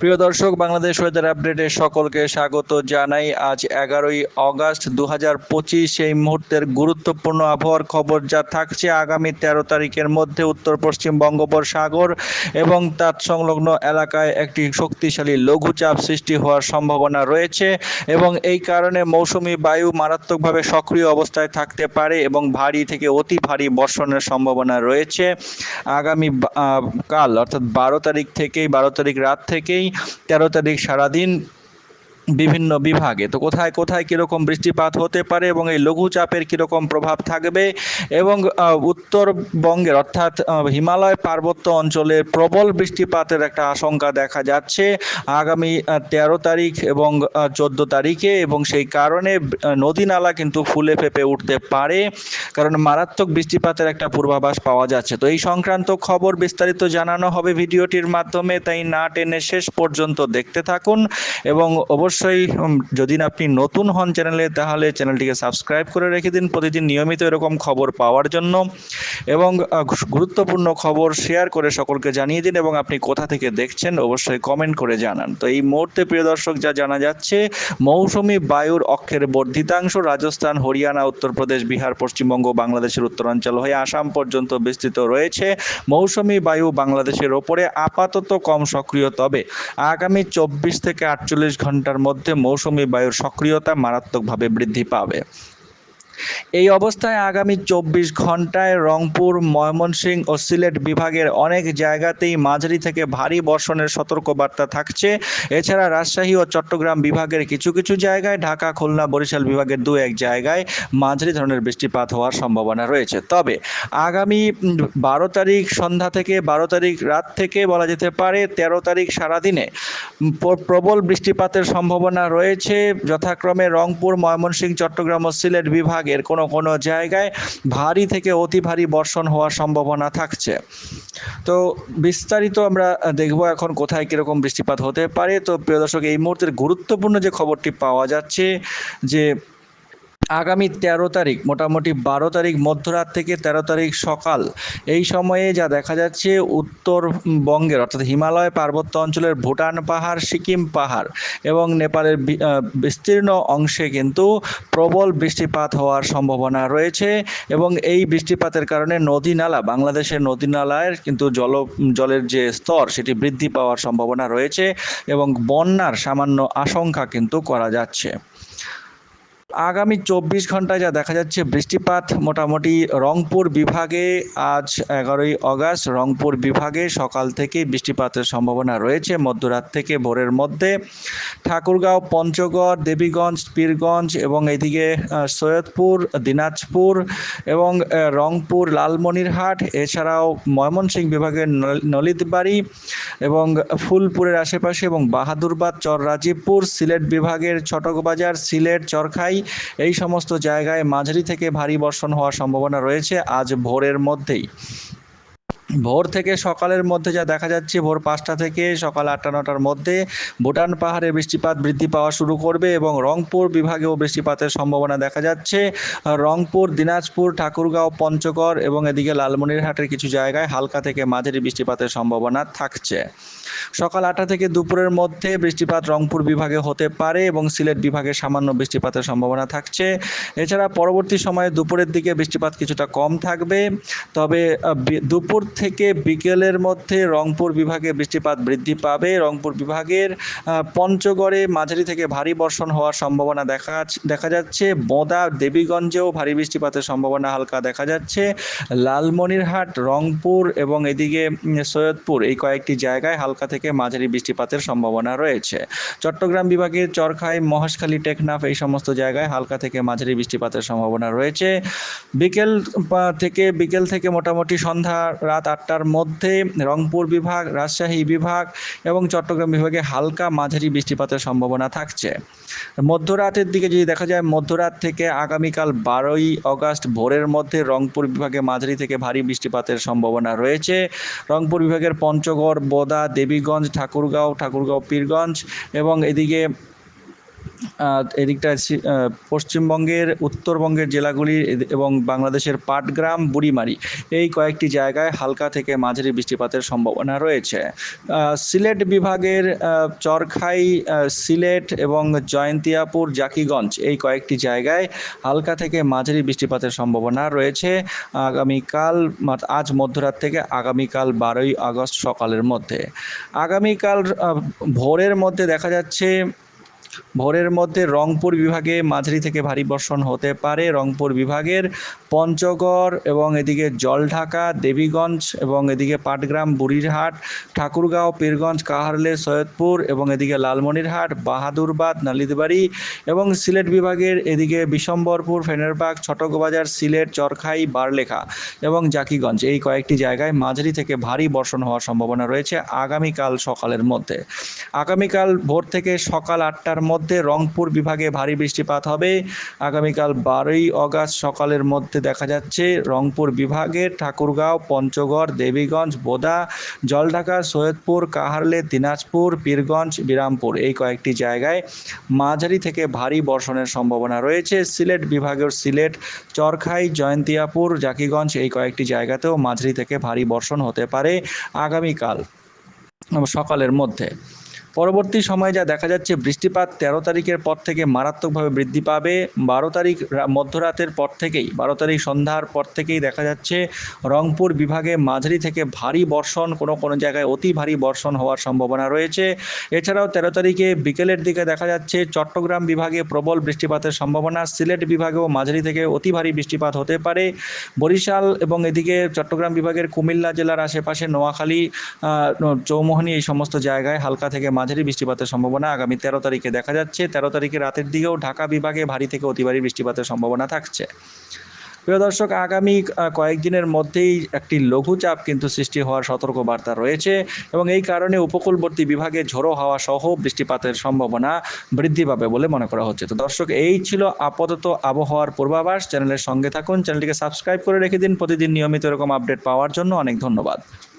প্রিয় দর্শক, বাংলাদেশ ওয়েদার আপডেটে সকলকে স্বাগত জানাই। আজ এগারোই অগাস্ট দু হাজার পঁচিশ, এই মুহূর্তের গুরুত্বপূর্ণ আবহাওয়ার খবর যা থাকছে আগামী তেরো তারিখের মধ্যে উত্তর পশ্চিম বঙ্গোপসাগর এবং তার সংলগ্ন এলাকায় একটি শক্তিশালী লঘুচাপ সৃষ্টি হওয়ার সম্ভাবনা রয়েছে এবং এই কারণে মৌসুমি বায়ু মারাত্মকভাবে সক্রিয় অবস্থায় থাকতে পারে এবং ভারী থেকে অতি ভারী বর্ষণের সম্ভাবনা রয়েছে। আগামী কাল, অর্থাৎ বারো তারিখ থেকেই, বারো তারিখ রাত থেকেই তেরো তারিখ সারাদিন বিভিন্ন বিভাগে। তো কোথায় কোথায় কীরকম বৃষ্টিপাত হতে পারে এবং এই লঘুচাপের কীরকম প্রভাব থাকবে এবং উত্তরবঙ্গের অর্থাৎ হিমালয় পার্বত্য অঞ্চলে প্রবল বৃষ্টিপাতের একটা আশঙ্কা দেখা যাচ্ছে আগামী তেরো তারিখ এবং চোদ্দ তারিখে এবং সেই কারণে নদী নালা কিন্তু ফুলে ফেপে উঠতে পারে কারণ মারাত্মক বৃষ্টিপাতের একটা পূর্বাভাস পাওয়া যাচ্ছে। তো এই সংক্রান্ত খবর বিস্তারিত জানানো হবে ভিডিওটির মাধ্যমে, তাই না টেনে শেষ পর্যন্ত দেখতে থাকুন এবং অবশ্যই উম, যদি না আপনি নতুন হন চ্যানেলে তাহলে চ্যানেলটিকে সাবস্ক্রাইব করে রেখে দিন। প্রতিদিন নিয়মিত এরকম খবর পাওয়ার জন্য এবং গুরুত্বপূর্ণ খবর শেয়ার করে সকলকে জানিয়ে দিন এবং আপনি কোথা থেকে দেখছেন অবশ্যই কমেন্ট করে জানান। তো এই মুহূর্তে প্রিয় দর্শক যা জানা যাচ্ছে মৌসুমি বায়ুর অক্ষের বর্ধিতাংশ রাজস্থান হরিয়ানা উত্তরপ্রদেশ বিহার পশ্চিমবঙ্গ বাংলাদেশের উত্তরাঞ্চল হয়ে আসাম পর্যন্ত বিস্তৃত রয়েছে। মৌসুমি বায়ু বাংলাদেশের ওপরে আপাতত কম সক্রিয় তবে আগামী চব্বিশ থেকে আটচল্লিশ ঘণ্টার মধ্যে মৌসুমি বায়ুর সক্রিয়তা মারাত্মকভাবে বৃদ্ধি পাবে। এই অবস্থায় আগামী চব্বিশ ঘন্টায় রংপুর, ময়মনসিংহ ও সিলেট বিভাগের অনেক জায়গাতেই মাঝারি থেকে ভারী বর্ষণের সতর্কবার্তা থাকছে। এছাড়া রাজশাহী ও চট্টগ্রাম বিভাগের কিছু কিছু জায়গায়, ঢাকা, খুলনা, বরিশাল বিভাগের দু এক জায়গায় মাঝারি ধরনের বৃষ্টিপাত হওয়ার সম্ভাবনা রয়েছে। তবে আগামী বারো তারিখ সন্ধ্যা থেকে বারো তারিখ রাত থেকে বলা যেতে পারে, তেরো তারিখ সারাদিনে প্রবল বৃষ্টিপাতের সম্ভাবনা রয়েছে। যথাক্রমে রংপুর, ময়মনসিংহ, চট্টগ্রাম ও সিলেট বিভাগের কোনো কোনো জায়গায় ভারী থেকে অতি ভারী বর্ষণ হওয়ার সম্ভাবনা থাকছে। তো বিস্তারিত আমরা দেখব এখন কোথায় কীরকম বৃষ্টিপাত হতে পারে। তো প্রিয় দর্শক, এই মুহূর্তের গুরুত্বপূর্ণ যে খবরটি পাওয়া যাচ্ছে যে আগামী তেরো তারিখ, মোটামুটি বারো তারিখ মধ্যরাত থেকে তেরো তারিখ সকাল, এই সময়ে যা দেখা যাচ্ছে উত্তরবঙ্গের অর্থাৎ হিমালয় পার্বত্য অঞ্চলের ভুটান পাহাড়, সিকিম পাহাড় এবং নেপালের বিস্তীর্ণ অংশে কিন্তু প্রবল বৃষ্টিপাত হওয়ার সম্ভাবনা রয়েছে এবং এই বৃষ্টিপাতের কারণে নদী নালা, বাংলাদেশের নদী নালায় কিন্তু জল, জলের যে স্তর সেটি বৃদ্ধি পাওয়ার সম্ভাবনা রয়েছে এবং বন্যার সামান্য আশঙ্কা কিন্তু করা যাচ্ছে। আগামী চব্বিশ ঘন্টায় যা দেখা যাচ্ছে, বৃষ্টিপাত মোটামুটি রংপুর বিভাগে আজ এগারোই অগাস্ট। রংপুর বিভাগে সকাল থেকে বৃষ্টিপাতের সম্ভাবনা রয়েছে। মধ্যরাত থেকে ভোরের মধ্যে ঠাকুরগাঁও, পঞ্চগড়, দেবীগঞ্জ, পীরগঞ্জ এবং এদিকে সৈয়দপুর, দিনাজপুর এবং রংপুর, লালমনিরহাট, এছাড়াও ময়মনসিংহ বিভাগের নল- নলিতবাড়ি এবং ফুলপুরের আশেপাশে এবং বাহাদুরবাদ চর রাজীবপুর সিলেট বিভাগের ছটকবাজার, সিলেট, চরখাই এই সমস্ত জায়গায় মাঝারি থেকে ভারী বর্ষণ হওয়ার সম্ভাবনা রয়েছে আজ ভোরের মধ্যেই। ভোর থেকে সকালের মধ্যে যা দেখা যাচ্ছে, ভোর পাঁচটা থেকে সকাল আটটা, নটার মধ্যে ভুটান পাহাড়ে বৃষ্টিপাত বৃদ্ধি পাওয়া শুরু করবে এবং রংপুর বিভাগেও বৃষ্টিপাতের সম্ভাবনা দেখা যাচ্ছে। রংপুর, দিনাজপুর, ঠাকুরগাঁও, পঞ্চগড় এবং এদিকে লালমনিরহাটের কিছু জায়গায় হালকা থেকে মাঝারি বৃষ্টিপাতের সম্ভাবনা থাকছে। সকাল আটটা থেকে দুপুরের মধ্যে বৃষ্টিপাত রংপুর বিভাগে হতে পারে এবং সিলেট বিভাগে সামান্য বৃষ্টিপাতের সম্ভাবনা থাকছে। এছাড়া পরবর্তী সময়ে দুপুরের দিকে বৃষ্টিপাত কিছুটা কম থাকবে। তবে দুপুর থেকে বিকেলের মধ্যে রংপুর বিভাগে বৃষ্টিপাত বৃদ্ধি পাবে। রংপুর বিভাগের পঞ্চগড়ে মাঝারি থেকে ভারী বর্ষণ হওয়ার সম্ভাবনা দেখা দেখা যাচ্ছে। বোদা দেবীগঞ্জেও ভারী বৃষ্টিপাতের সম্ভাবনা হালকা দেখা যাচ্ছে। লালমনিরহাট, রংপুর এবং এদিকে সৈয়দপুর এই কয়েকটি জায়গায় হালকা থেকে মাঝারি বৃষ্টিপাতের সম্ভাবনা রয়েছে। চট্টগ্রাম বিভাগের চরখাই মহেশখালী, টেকনাফ এই সমস্ত জায়গায় হালকা থেকে মাঝারি বৃষ্টিপাতের সম্ভাবনা রয়েছে। বিকেল থেকে বিকেল থেকে মোটামুটি সন্ধ্যা, রাত আটটার মধ্যে রংপুর বিভাগ, রাজশাহী বিভাগ এবং চট্টগ্রাম বিভাগে হালকা মাঝারি বৃষ্টিপাতের সম্ভাবনা থাকছে। মধ্যরাতের দিকে যদি দেখা যায়, মধ্যরাত থেকে আগামীকাল বারোই অগাস্ট ভোরের মধ্যে রংপুর বিভাগে মাঝারি থেকে ভারী বৃষ্টিপাতের সম্ভাবনা রয়েছে। রংপুর বিভাগের পঞ্চগড়, বোদা, দেবীগঞ্জ, ঠাকুরগাঁও ঠাকুরগাঁও, পীরগঞ্জ এবং এদিকে এদিকটা পশ্চিমবঙ্গের, উত্তরবঙ্গের জেলাগুলি এবং বাংলাদেশের পাটগ্রাম, বুড়িমারি। এই কয়েকটি জায়গায় হালকা থেকে মাঝারি বৃষ্টিপাতের সম্ভাবনা রয়েছে। সিলেট বিভাগের চরখাই সিলেট এবং জয়ন্তিয়াপুর, জাকিগঞ্জ এই কয়েকটি জায়গায় হালকা থেকে মাঝারি বৃষ্টিপাতের সম্ভাবনা রয়েছে। আগামীকাল আজ মধ্যরাত থেকে আগামীকাল বারোই আগস্ট সকালের মধ্যে। আগামীকাল ভোরের মধ্যে দেখা যাচ্ছে ভোরের মধ্যে রংপুর বিভাগে মাঝারি থেকে ভারী বর্ষণ হতে পারে। রংপুর বিভাগের পঞ্চগড় এবং এদিকে জলঢাকা, দেবীগঞ্জ এবং এদিকে পাটগ্রাম, বুড়িরহাট, ঠাকুরগাঁও, পীরগঞ্জ, কাহারলে, সৈয়দপুর এবং এদিকে লালমনিরহাট, বাহাদুরবাদ নালিদবাড়ি এবং সিলেট বিভাগের এদিকে বিশম্বরপুর, ফেনেরবাগ, ছটকবাজার, সিলেট, চরখাই, বারলেখা এবং জাকিগঞ্জ এই কয়েকটি জায়গায় মাঝারি থেকে ভারী বর্ষণ হওয়ার সম্ভাবনা রয়েছে আগামীকাল সকালের মধ্যে। আগামীকাল ভোর থেকে সকাল আটটার মধ্যে রংপুর বিভাগে ভারী বৃষ্টিপাত হবে। আগামীকাল বারোই অগাস্ট সকালের মধ্যে দেখা যাচ্ছে রংপুর বিভাগের ঠাকুরগাঁও, পঞ্চগড়, দেবীগঞ্জ, বোদা, জলঢাকা, সৈয়দপুর, কাহারলে, দিনাজপুর, পীরগঞ্জ, বিরামপুর এই কয়েকটি জায়গায় মাঝারি থেকে ভারী বর্ষণের সম্ভাবনা রয়েছে। সিলেট বিভাগের সিলেট, চরখাই, জয়ন্তিয়াপুর, জাকিগঞ্জ এই কয়েকটি জায়গাতেও মাঝারি থেকে ভারী বর্ষণ হতে পারে আগামীকাল সকালের মধ্যে। পরবর্তী সময়ে যা দেখা যাচ্ছে, বৃষ্টিপাত তেরো তারিখের পর থেকে মারাত্মকভাবে বৃদ্ধি পাবে। বারো তারিখ মধ্যরাতের পর থেকেই, বারো তারিখ সন্ধ্যার পর থেকেই দেখা যাচ্ছে, রংপুর বিভাগে মাঝারি থেকে ভারী বর্ষণ, কোনো কোনো জায়গায় অতি ভারী বর্ষণ হওয়ার সম্ভাবনা রয়েছে। এছাড়াও তেরো তারিখে বিকেলের দিকে দেখা যাচ্ছে, চট্টগ্রাম বিভাগে প্রবল বৃষ্টিপাতের সম্ভাবনা, সিলেট বিভাগেও মাঝারি থেকে অতি ভারী বৃষ্টিপাত হতে পারে। বরিশাল এবং এদিকে চট্টগ্রাম বিভাগের কুমিল্লা জেলার আশেপাশে নোয়াখালী চৌমোহনী এই সমস্ত জায়গায় হালকা থেকে মাঝারি বৃষ্টিপাতের সম্ভাবনা। আগামী তেরো তারিখে দেখা যাচ্ছে, তেরো তারিখে রাতের দিকেও ঢাকা বিভাগে ভারী থেকে অতি ভারী বৃষ্টিপাতের সম্ভাবনা থাকছে। প্রিয় দর্শক, আগামী কয়েকদিনের মধ্যেই একটি লঘুচাপ কিন্তু সৃষ্টি হওয়ার সতর্ক বার্তা রয়েছে এবং এই কারণে উপকূলবর্তী বিভাগে ঝোড়ো হাওয়া সহ বৃষ্টিপাতের সম্ভাবনা বৃদ্ধি পাবে বলে মনে করা হচ্ছে। তো দর্শক, এই ছিল আপাতত আবহাওয়ার পূর্বাভাস। চ্যানেলের সঙ্গে থাকুন, চ্যানেলটিকে সাবস্ক্রাইব করে রেখে দিন। প্রতিদিন নিয়মিত এরকম আপডেট পাওয়ার জন্য অনেক ধন্যবাদ।